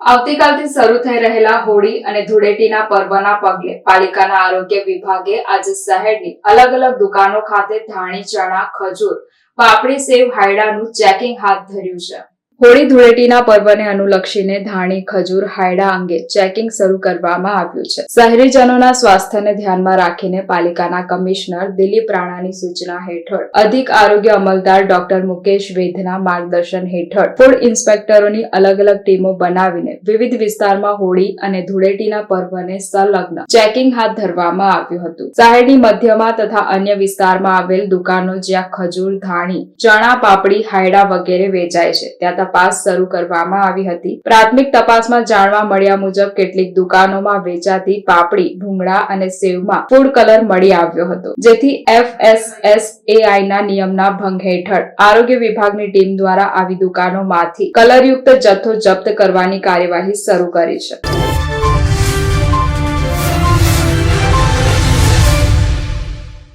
આવતીકાલથી શરૂ થઈ રહેલા હોળી અને ધૂળેટીના પર્વના પગલે પાલિકાના આરોગ્ય વિભાગે આજે શહેરની અલગ અલગ દુકાનો ખાતે ધાણી, ચણા, ખજૂર, પાપડી સેવ, હાયડાનું ચેકિંગ હાથ ધર્યું છે. હોળી ધૂળેટીના પર્વને અનુલક્ષીને ધાણી, ખજૂર, હાયડા અંગે ચેકિંગ શરૂ કરવામાં આવ્યું છે. શહેરીજનોના સ્વાસ્થ્યને ધ્યાનમાં રાખીને પાલિકાના કમિશનર દિલીપ રાણાની સૂચના હેઠળ અધિક આરોગ્ય અમલદાર ડોક્ટર મુકેશ વેધના માર્ગદર્શન હેઠળ ફૂડ ઇન્સ્પેક્ટરોની અલગ અલગ ટીમો બનાવીને વિવિધ વિસ્તારમાં હોળી અને ધૂળેટીના પર્વને સંલગ્ન ચેકિંગ હાથ ધરવામાં આવ્યું હતું. શહેરની મધ્યમાં તથા અન્ય વિસ્તારમાં આવેલ દુકાનો જ્યાં ખજૂર, ધાણી, ચણા, પાપડી, હાયડા વગેરે વેચાય છે. ત્યાં તપાસ શરૂ કરવામાં આવી હતી. પ્રાથમિક તપાસમાં જાણવા મળ્યા મુજબ કેટલીક દુકાનોમાં વેચાતી પાપડી, ભૂંગળા અને સેવમાં ફૂડ કલર મળી આવ્યો હતો. જેથી એફએસએસએઆઈ ના નિયમના ભંગ હેઠળ આરોગ્ય વિભાગની ટીમ દ્વારા આવી દુકાનોમાંથી કલરયુક્ત જથ્થો જપ્ત કરવાની કાર્યવાહી શરૂ કરી છે.